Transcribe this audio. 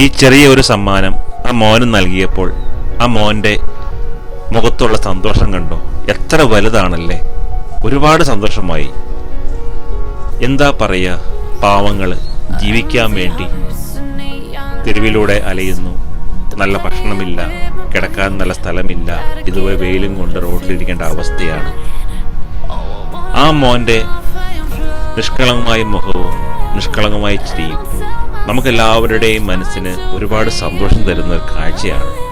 ഈ ചെറിയ ഒരു സമ്മാനം ആ മോന് നൽകിയപ്പോൾ ആ മോന്റെ മുഖത്തുള്ള സന്തോഷം കണ്ടോ? എത്ര വലുതാണല്ലേ? ഒരുപാട് സന്തോഷമായി. എന്താ പറയുക പാവങ്ങൾ ജീവിക്കാൻ വേണ്ടി തെരുവിലൂടെ അലയുന്നു. നല്ല ഭക്ഷണമില്ല കിടക്കാൻ നല്ല സ്ഥലമില്ല ഇതുവരെ വെയിലും കൊണ്ട് റോഡിലിരിക്കേണ്ട അവസ്ഥയാണ്. ആ മോന്റെ നിഷ്കളങ്കമായ മുഖവും നിഷ്കളങ്കമായ ചിരിയും നമുക്കെല്ലാവരുടെയും മനസ്സിന് ഒരുപാട് സന്തോഷം തരുന്ന ഒരു കാഴ്ചയാണ്.